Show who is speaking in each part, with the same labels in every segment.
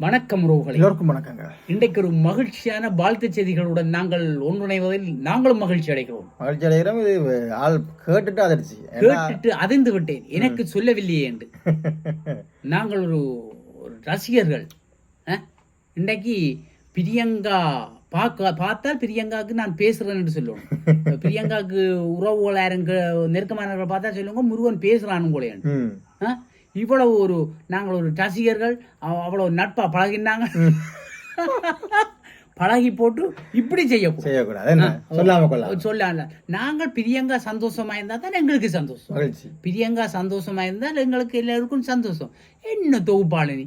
Speaker 1: வணக்கம் ரோகளை.
Speaker 2: எல்லோருக்கும் வணக்கங்க.
Speaker 1: இன்றைக்கு ஒரு மகிழ்ச்சியான வாழ்த்து செய்திகளுடன் நாங்கள் ஒன்றிணைவதில் நாங்களும் மகிழ்ச்சி அடைகிறோம்.
Speaker 2: மகிழ்ச்சி அடைகிறோம். இது ஆள் கேட்டுட்டு அதிர்ச்சி.
Speaker 1: கேட்டுட்டு அதிர்ந்து விட்டேன். எனக்கு சொல்லவில்லையே என்று. நாங்கள் ஒரு ரசிகர்கள். இன்றைக்கு பிரியங்கா பார்க்க பார்த்தால் பிரியங்காவுக்கு நான் பேசுறேன் என்று சொல்லுவோம். பிரியங்காவுக்கு உறவுகள் யாருங்க நெருக்கமானவர்கள் பார்த்தா சொல்லுவாங்க முருகன்
Speaker 2: ம்.
Speaker 1: இவ்வளவு ஒரு நாங்கள் ஒரு ரசிகர்கள் அவ- அவ்வளவு நட்பா பழகினாங்க. பழகி போட்டு இப்படி செய்யக்கூடாது.
Speaker 2: செய்யக்கூடாது. சொல்லாம கொள்ளலாம்
Speaker 1: நாங்கள் பிரியங்கா சந்தோஷமா இருந்தா தான் எங்களுக்கு சந்தோஷம். பிரியங்கா சந்தோஷமா இருந்தால் எங்களுக்கு எல்லாருக்கும் சந்தோஷம். என்ன தொகுப்பாளினி.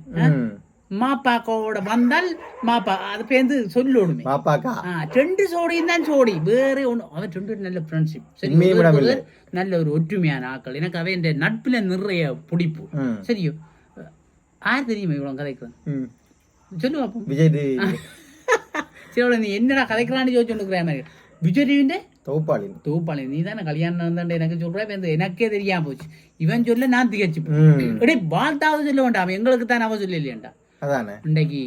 Speaker 1: மாப்பாக்கோட வந்தால் மாப்பா அது பேருந்து சொல்லணுமே
Speaker 2: பாப்பாக்கா
Speaker 1: ஆ, ரெண்டு சோடியும் தான் சோடி வேற ஒண்ணு. அவன் ரெண்டு நல்ல ஃப்ரெண்ட்ஷிப் சரி நல்ல ஒரு ஒற்றுமையான ஆக்கள் எனக்கு அவன் இந்த நட்புல நிறைய பிடிப்பு. சரியோ? யார் தெரியுமா இவ்வளவு கதைக்கிறேன்
Speaker 2: ம்.
Speaker 1: சொல்லு பாப்போம்.
Speaker 2: விஜய்
Speaker 1: சரி நீ என்னடா கதைக்கலான்னு யோசிச்சுருக்கிறேன் விஜயவிന്റെ
Speaker 2: தொகுப்பாளின்
Speaker 1: தொகுப்பாளி நீ தானே கல்யாணம் நடந்தாண்டு எனக்கு இந்த எனக்கே தெரியாம போச்சு. இவன் சொல்ல நான் திகச்சு. எடே வாழ்த்தாவது சொல்ல வேண்டாம். எங்களுக்கு தான் அவ சொல்ல இல்லையாண்டா
Speaker 2: அதானே?
Speaker 1: இன்றைக்கு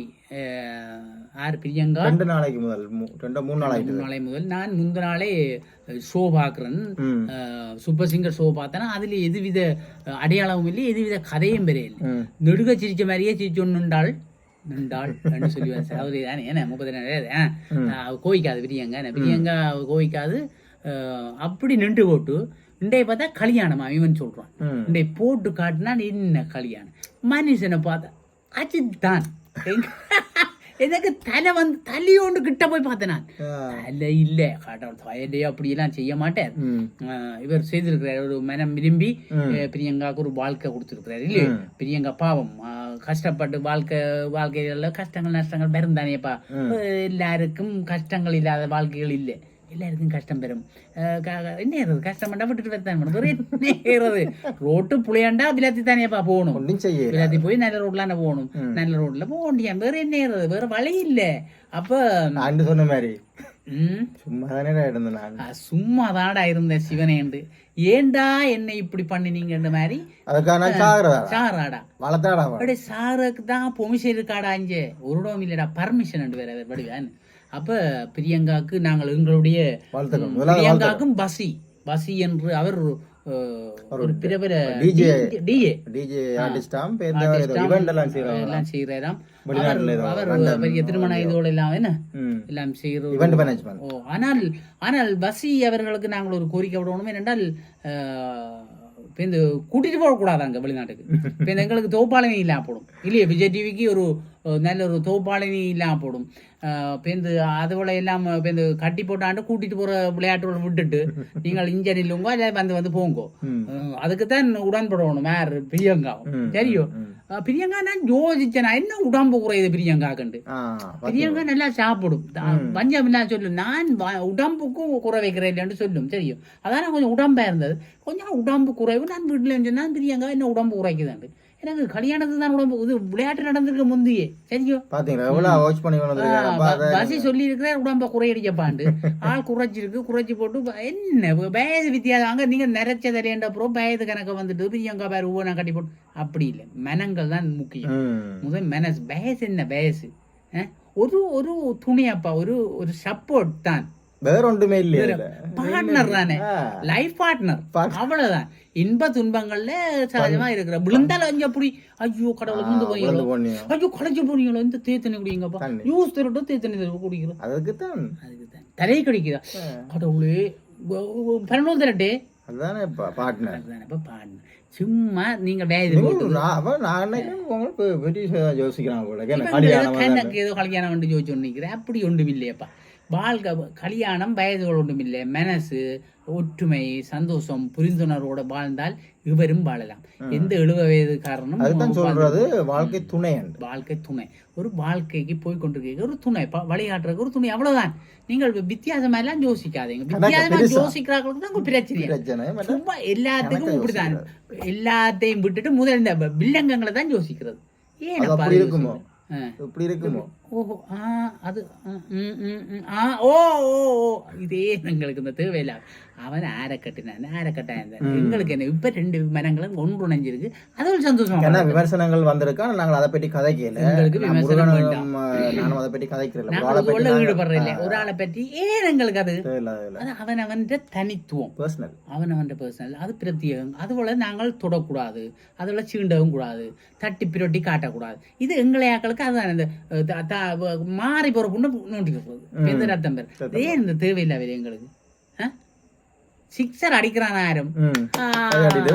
Speaker 1: யார் பிரியங்கா.
Speaker 2: ரெண்டு நாளைக்கு முதல் ரெண்டு மூணு நாள் ஆயிட்டு
Speaker 1: மூணு நாளை முதல். நான் முந்த நாளே ஷோ பார்க்குறேன். சூப்பர் சிங்கர் ஷோ பார்த்தேன்னா அதில் எதுவித அடையாளமும் இல்லை எதுவித கதையும் பெரிய இல்லை. நெடுக சிரிச்ச மாதிரியே சிரிச்சொன்னு நின்றாள் நின்றாள் என்று சொல்லுவேன் சார் தானே ஏன்னா முப்பது நேரம் கோவிக்காது பிரியங்கா என்ன பிரியங்கா கோவிக்காது. அப்படி நின்று போட்டு இன்றைய பார்த்தா கல்யாணமா இவன் சொல்றான். இன்றைய போட்டு காட்டினா என்ன கல்யாணம்? மனுஷனை பார்த்தா அஜித் தான் எனக்கு தலை வந்து தலையோண்டு கிட்ட போய் பார்த்தேன் நான். தலை இல்லை. கடவுள் தலையே அப்படியெல்லாம் செய்ய மாட்டேன். இவர் செய்திருக்கிறார். ஒரு மனம் விரும்பி பிரியங்காவுக்கு ஒரு வாழ்க்கை கொடுத்துருக்கிறார் இல்லையே? பிரியங்கா பாவம். கஷ்டப்பட்டு வாழ்க்கை வாழ்க்கைகள்ல கஷ்டங்கள் நஷ்டங்கள் பெரும் தானேப்பா. எல்லாருக்கும் கஷ்டங்கள் இல்லாத வாழ்க்கைகள் இல்லை. எல்லாருக்கும் கஷ்டம் பெறும் என்ன ஏறது கஷ்டம் பண்ணா விட்டுட்டு. வேற என்ன ஏறது ரோட்டு புளியாண்டா விலாத்தி தானேப்பா போகணும் விலாத்தி போய் நல்ல ரோட்ல போகணும் நல்ல ரோட்ல போக வேண்டியா வேற என்ன ஏறது வேற வழி இல்ல அப்ப
Speaker 2: நான் சொன்ன மாதிரி சும்மா தானே இருந்தேன் நான்
Speaker 1: சும்மா தாடா இருந்தேன் சிவனேண்டு ஏண்டா என்னை இப்படி பண்ணினீங்கன்ற மாதிரி
Speaker 2: சாகிறதா
Speaker 1: சாராடா
Speaker 2: வளர்த்தாடா
Speaker 1: அப்படியே சாருக்கு தான் பொமிஷன் இருக்காடா அஞ்சே ஒரு இல்லடா பர்மிஷன் வேற வேற அப்ப பிரியங்காக்கு நாங்கள் எங்களுடைய பிரியங்காக்கும் பசி. பசி என்று அவர் ஒரு பிரபல. டிஏ
Speaker 2: டிஜே ஆர்டிஸ்டாம் எல்லாம்
Speaker 1: செய்யறாராம் அவர் பெரிய திருமண இதோட எல்லாம் என்ன? எல்லாம்
Speaker 2: மேனேஜ்மெண்ட்
Speaker 1: ஓ ஆனால் ஆனால் பசி அவர்களுக்கு நாங்கள் ஒரு கோரிக்கை விடணும் இப்ப இந்த கூட்டிட்டு போகக்கூடாது அங்கே வெளிநாட்டுக்கு. இப்போ எங்களுக்கு தோப்பாளினி இல்லாம போடும். இல்லையா? விஜய் டிவிக்கு ஒரு நல்ல ஒரு தோப்பாளினி இல்லாம போடும் இந்த அதுபோல எல்லாம் இப்ப இந்த கட்டி போட்டாண்டு கூட்டிட்டு போற விளையாட்டுகளை விட்டுட்டு நீங்கள் இங்கே நில்லுங்க இல்லை வந்து வந்து போங்கோ
Speaker 2: ம்.
Speaker 1: அஹ், அதுக்குத்தான் உடன்படணும் யார் பிரியங்கா சரியோ பிரியங்கா நான் யோசிச்சேன் என்ன உடம்பு குறையுது பிரியங்கா கண்டு பிரியங்கா நல்லா சாப்பிடும் பஞ்சம் என்ன சொல்லும் நான் உடம்புக்கும் குறை வைக்கிறேன் இல்லைன்னு சொல்லும் தெரியும் அதான் கொஞ்சம் உடம்பா இருந்தது கொஞ்சம் உடம்பு குறைவு நான் வீட்டில் சொன்னா பிரியங்கா என்ன உடம்பு குறைக்குதாண்டு எனக்கு கல்யாணத்துக்கு தான் உடம்பு இது விளையாட்டு நடந்திருக்க முந்தையே. சரியோ
Speaker 2: பாத்தீங்களா? எவ்வளவு வாட்ச் பண்ணி
Speaker 1: பசி சொல்லி இருக்கிற உடம்ப குறையடிக்கப்பாண்டு ஆள் குறைச்சிருக்கு குறைச்சி போட்டு என்ன வயது வித்தியாசம். அங்க நீங்க நிறைச்ச தரேன்ற அப்புறம் வயது கணக்க வந்துட்டு பிரியங்கா பேர் ஒவ்வொன்றா கட்டி போட்டு. அப்படி இல்லை. மெனங்கள் தான் முக்கியம். முதல் மனசு. வயசு என்ன? அஹ்? ஒரு ஒரு துணியப்பா ஒரு ஒரு சப்போர்ட் தான்.
Speaker 2: வேற ஒன்றுமே இல்லையா
Speaker 1: பார்ட்னர் தானே. லைஃப் பார்ட்னர் அவ்வளவுதான். இன்ப துன்பங்கள்ல சகஜமா இருக்கிற. விழுந்தாலும் அஞ்சு அப்படி ஐயோ கடவுளை விழுந்து
Speaker 2: போனியோ.
Speaker 1: ஐயோ களைச்சு போறீங்களோ இந்த தேத்தண்ணி குடிங்கப்பா தேத்தண்ணி திருட்டு குடிக்கிறோம்.
Speaker 2: அதுக்குத்தான்.
Speaker 1: அதுக்கு தான் தலை கடிக்குதா கடவுளே பன்னெண்டு தரட்டே
Speaker 2: அதுதானே பார்ட்னர்
Speaker 1: அதுதானப்பா பாடினேன் சும்மா நீங்க வேது
Speaker 2: அவன் நான் நினைக்கிறேன் உங்களுக்கு பெரிய யோசிக்கிறான் போல. கல்யாணம்
Speaker 1: கல்யாணம் வந்து ஜோதிச்சு நிற்கிறேன் அப்படி ஒன்றும் இல்லையப்பா. வாழ்க்கை கல்யாணம் வயதுகள் ஒன்றும் இல்லை மனசு ஒற்றுமை சந்தோஷம் புரிந்துணர்வோட வாழ்ந்தால் இவரும் வாழலாம். எந்த எழுப வயது காரணம்
Speaker 2: சொல்றது வாழ்க்கை துணை
Speaker 1: வாழ்க்கை துணை. ஒரு வாழ்க்கைக்கு போய் கொண்டிருக்க ஒரு துணை வழிகாட்டுறதுக்கு ஒரு துணை அவ்வளவுதான். நீங்கள் வித்தியாசமா எல்லாம் யோசிக்காதீங்க. வித்தியாசமா யோசிக்கிறாங்களுக்கு தான் பிரச்சனை சும்மா எல்லாத்துக்கும் இப்படிதான் எல்லாத்தையும் விட்டுட்டு முதல் இந்த வில்லங்கங்களை தான் யோசிக்கிறது.
Speaker 2: அது இருக்குமோ. இப்படி இருக்குமோ?
Speaker 1: ஓஹோ ஆ அது ஆ, ஓ ஓ ஓ. இதே எங்களுக்கு இந்த தேவையில்ல. அவன் ஆரை கட்டினான் ஆரை கட்டான் எங்களுக்கு என்ன இப்ப ரெண்டு மரங்களும் ஒன்றுணைஞ்சிருக்கு. அது ஒரு சந்தோஷமா
Speaker 2: ஏன்னா விமர்சனங்கள் வந்திருக்கா நாங்கள் அதை பற்றி கதைக்கல.
Speaker 1: எங்களுக்கு விமர்சனம் வேண்டாம்.
Speaker 2: நானும் அதை பற்றி கதைக்கிறேன்
Speaker 1: நாங்கள் சொல்ல ஈடுபடுற இல்லை ஒரு ஆளை பற்றி ஏன் எங்களுக்கு அது? அது அவன் அவன் தனித்துவம்.
Speaker 2: பர்சனல்
Speaker 1: அவன் அவன் பர்சனல் அது பிரத்யேகம். அதுபோல நாங்கள் தொடக்கூடாது. அதுபோல சீண்டவும் கூடாது. தட்டி பிரொட்டி காட்டக்கூடாது. இது எங்களை ஆக்களுக்கு அதுதான். இந்த மாறி போற புண்ணு நோண்டி போகுது. எந்த ரத்தம் பேர். ஏன் இந்த தேவையில்லை எங்களுக்கு? சிக்ஸர் அடிக்கிறான் ஆயிரம். ஐயோ,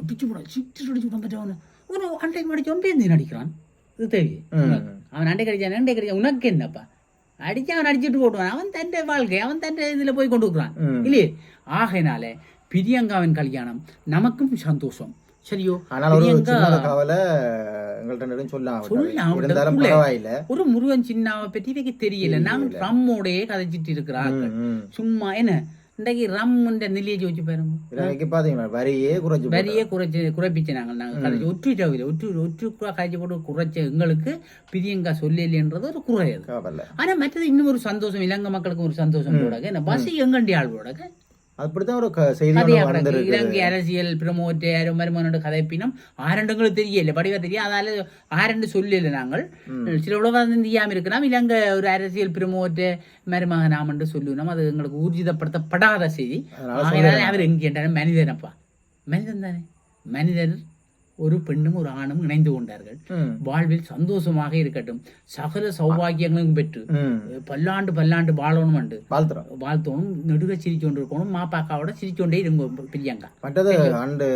Speaker 1: அடிச்சு விட சிக்ஸர் அடிச்சு விட மாட்டேன் ஒரு அண்டைக்கு அடிச்சவன் பேருந்து அடிக்கிறான். இது
Speaker 2: ம்.
Speaker 1: அவன் அண்டை கடிச்சான் அண்டை கடிச்சான் உனக்கு என்னப்பா? அடிச்சு அவன் அடிச்சுட்டு போடுவான். அவன் தன் வாழ்க்கை அவன் தன் இதுல போய் கொண்டு இருக்கிறான். இல்லையே? ஆகையினால பிரியங்காவின் கல்யாணம் நமக்கும் சந்தோஷம். சரியோ?
Speaker 2: ஆனால் ஒரு சின்ன கவலை எங்கள்கிட்ட. பரவாயில்ல.
Speaker 1: ஒரு முருகன் சின்னாவை பற்றி வைக்க தெரியல. நாங்க ரம்மோடையே கதைச்சிட்டு இருக்கிறாங்க. சும்மா என்ன? இன்றைக்கு ரம்முன்ற நிலையை வச்சு பாருங்க.
Speaker 2: பாத்தீங்களா? வரியே குறைச்சு.
Speaker 1: வரியே குறைச்சு குறைப்பிச்சு நாங்கள். நாங்கள் கதைச்சு ஒற்று சவுதியில் ஒற்று ஒற்று காய்ச்சி போட்டு குறைச்ச எங்களுக்கு பிரியங்கா சொல்லலைன்றது ஒரு குறை அது.
Speaker 2: கவலை.
Speaker 1: ஆனா மற்றது இன்னும் ஒரு சந்தோஷம் இலங்கை மக்களுக்கு ஒரு சந்தோஷம் போடாங்க என்ன பஸ் எங்கண்டி ஆள் போடாங்க
Speaker 2: அப்படித்தான் ஒரு செய்தி
Speaker 1: இலங்கை அரசியல் பிரமோட்டு யாரும் மருமனோட கதைப்பினம் ஆரண்டுங்களுக்கு தெரியல. படிவா தெரியும் அதால ஆரண்டு சொல்லல நாங்கள். சில உலகம் தெரியாம இருக்கலாம் இலங்கை ஒரு அரசியல் பிரமோட்டு மருமகனாம் என்று சொல்லுவோம் அது எங்களுக்கு ஊர்ஜிதப்படுத்தப்படாத செய்தி. அவர் எங்க என்றாலும் மனிதனப்பா. மனிதன் தானே? மனிதர் ஒரு பெண்ணும் ஒரு ஆணும் இணைந்து கொண்டார்கள். வாழ்வில் சந்தோஷமாக இருக்கட்டும். சகல சௌபாகியங்களும் பெற்று. பல்லாண்டு பல்லாண்டு வாழணும்
Speaker 2: வாழ்த்துறோம்.
Speaker 1: வாழ்த்தணும் நெடுக சிரிச்சோண்டு இருக்கணும் மாப்பாக்காவோட சிரிச்சோண்டே இருங்க பிரியாங்கா.
Speaker 2: மற்றது ஆண்டு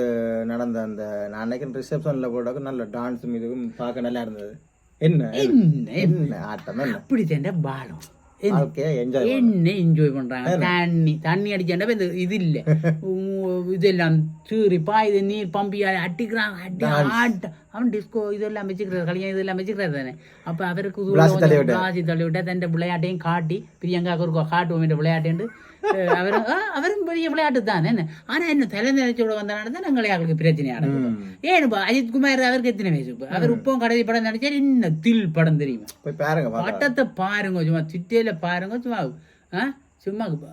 Speaker 2: நடந்த அந்த நான் அன்னைக்கு ரிசப்ஷன்ல போட்டாக்க நல்ல டான்ஸும் இதுவும் பார்க்க நல்லா இருந்தது. என்ன?
Speaker 1: என்ன?
Speaker 2: என்ன ஆட்டம்
Speaker 1: அப்படி தேண்ட பாலம். என்ன என்ஜாய் பண்றாங்க. தண்ணி தண்ணி அடிச்சாண்டா இந்த இது இல்ல. இதெல்லாம் சூரிப்பா இது நீர் பம்பியா அடிக்கிறாங்க. அடி ஆட்ட அவன் டிஸ்கோ இதெல்லாம் வச்சுக்கிறாரு கல்யாணம் இதெல்லாம் வச்சுக்கிறாரு தானே அப்ப அவருக்கு
Speaker 2: விளாசி தள்ளி விட்டாரு.
Speaker 1: பிளாசி தள்ளி விட்டா தன் விளையாட்டையும் காட்டி பிரியங்காக்கு ஒரு காட்டுவோம் இந்த விளையாட்டு அவரும் அவரும் பெரிய விளையாட்டு தான் என்ன ஆனா என்ன தலை நினைச்சோட வந்தனால தான் எங்களை அவங்களுக்கு பிரச்சனை நடக்கும் ஏன்ப்பா அஜித் குமார் அவருக்கு எத்தனை வயசு இப்ப? அவர் உப்பம் கடைசி படம் நடிச்சாரு இன்னும் தில் படம் தெரியுமா
Speaker 2: பாருங்க.
Speaker 1: பட்டத்தை பாருங்க சும்மா திட்டையில பாருங்க சும்மா சும்மா ஒரு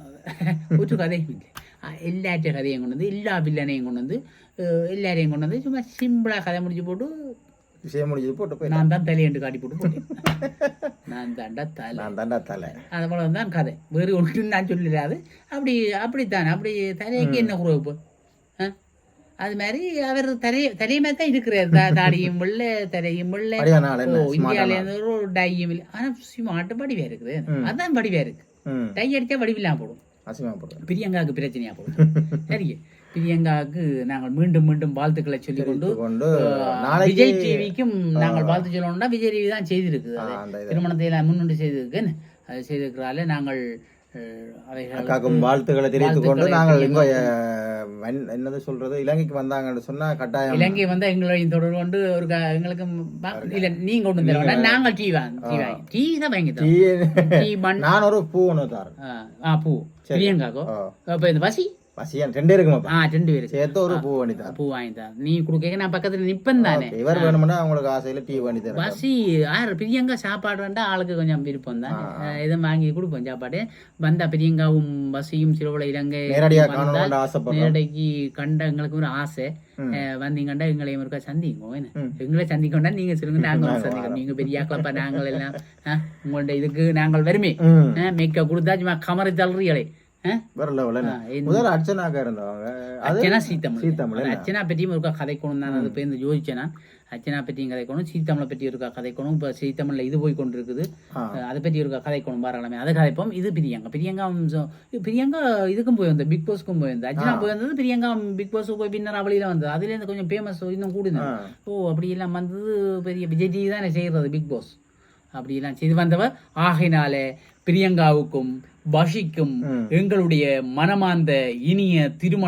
Speaker 1: ஆ, எல்லாற்ற கதையும் கொண்டு வந்து எல்லா வில்லனையும் கொண்டு வந்து எல்லாரையும் கொண்டு வந்து சும்மா சிம்பிளா கதை முடிச்சு போட்டு
Speaker 2: விஷயம் முடிஞ்சது போட்டு போய்
Speaker 1: நான் தான் தலையண்டு காட்டி போட்டு போட்டேன் நான் தாண்டா தலை
Speaker 2: நான் தாண்டா தலை
Speaker 1: அது போல தான் கதை வேறு ஒன்றும் நான் சொல்லிடாது அப்படி அப்படித்தான் அப்படி தலைக்கு என்ன ஆ? அது மாதிரி அவர் தலை தலையுமே தான் இருக்கிறார் தாடியும் வெள்ளை தலையும்
Speaker 2: நாள்
Speaker 1: ஓ ஒரு டையும் இல்லை ஆனா ஸ்மார்ட் படிவா இருக்குது அதான் படிவா இருக்கு
Speaker 2: ம்
Speaker 1: டை அடிச்சா வடிவில்லாம் போடும்
Speaker 2: அசிங்கமா போடுறேன்
Speaker 1: பிரியங்காவுக்கு பிரச்சனையா போடும் சரி பிரியங்காவுக்கு நாங்கள் மீண்டும் மீண்டும் வாழ்த்துக்களை சொல்லிக் கொண்டு விஜய் டிவிக்கும் நாங்கள் வாழ்த்து சொல்லணும்னா விஜய் டிவி தான்
Speaker 2: இது.
Speaker 1: திருமணத்தை முன்னிட்டு செய்திருக்கு. செய்திருக்கிறால நாங்கள்
Speaker 2: அக்காக்கும் வாழ்த்துக்களை தெரிவித்துக் கொண்டு நாங்கள் இங்க என்னது சொல்றது? இலங்கைக்கு வந்தாங்கன்னு சொன்னா கட்டாயம்
Speaker 1: இலங்கை வந்து எங்களையும் தொடர்பு கொண்டு ஒரு எங்களுக்கு இல்ல நீங்க கொண்டு வந்து நாங்கள் டீ வாங்க டீ தான் வாங்கி
Speaker 2: நான் ஒரு பூ ஒன்று தரேன்.
Speaker 1: ஆ பூ. பிரியங்காக்கோ
Speaker 2: ஆ.
Speaker 1: அப்ப இந்த பசி
Speaker 2: பசியன் ரெண்டே இருக்குமாப்பா
Speaker 1: ஆ ரெண்டு பேருக்கு.
Speaker 2: சேர்த்து ஒரு பூ பண்ணி தரேன்.
Speaker 1: பூ வாங்கி தரேன். நீ கொடுக்க நான் பக்கத்துல நிப்பன் தானே.
Speaker 2: இவர் வேணும்னா அவங்களுக்கு ஆசையில டீ பண்ணி தரேன்.
Speaker 1: பசி யார் பிரியங்கா சாப்பாடு வேண்டா ஆளுக்கு கொஞ்சம் விருப்பம் தான். இதை வாங்கி கொடுப்போம் சாப்பாடு. வந்தா பிரியங்காவும் பசியும் சிறுவளை இலங்கை நேரடிக்கு கண்ட எங்களுக்கு ஒரு ஆசை. அஹ் வந்தீங்கன்னா எங்களையும் இருக்கா சந்திங்க எங்களை சந்திக்கொண்டா நீங்க சொல்லுங்க நாங்க வந்து சந்திக்கிறோம் நீங்க பெரியாக்களப்பா நாங்கள் எல்லாம் உங்கள்ட்ட இதுக்கு நாங்கள் வருமே.
Speaker 2: ம்.
Speaker 1: அஹ், மேக்க கொடுத்தா சும்மா கமரை தள்ளுறீங்களே?
Speaker 2: வேற லெவல் என்ன?
Speaker 1: ஆ, என்ன?
Speaker 2: முதல்ல அர்ச்சனாக்கா இருந்தவங்க. அது
Speaker 1: அர்ச்சனா சீத்தமிழ்
Speaker 2: சீத்தமிழ்
Speaker 1: அது அர்ச்சனா பற்றியும் இருக்கா கதைக்கணும் தான் அது போய் இந்த யோசிச்சேன் நான் அர்ச்சனா பற்றியும் கதைக்கணும் சீத்தமிழை பற்றி இருக்கா கதைக்கணும் இப்போ சீத்தமிழில் இது போய் கொண்டு இருக்குது. அதை பற்றி இருக்கா கதைக்கணும் பாராளமே அதை கதைப்போம். இது பிரியங்கா. பிரியங்கா பிரியங்கா இதுக்கும் போய் வந்தது பிக் பாஸ்க்கும் போய் வந்தது. அர்ச்சனா போய் வந்தது பிரியங்கா பிக் பாஸ் போய் பின்னர் அவளியில வந்தது. அதுலேருந்து கொஞ்சம் ஃபேமஸ் இன்னும் கூடுது. ஓ அப்படி எல்லாம் வந்தது பெரிய விஜய் டிவி தானே செய்கிறது பிக் பாஸ். அப்படியெல்லாம் செய்து வந்தவர். ஆகையினாலே பிரியங்காவுக்கும் பஷிக்கும் எங்களுடைய மனமார்ந்த இனிய திருமண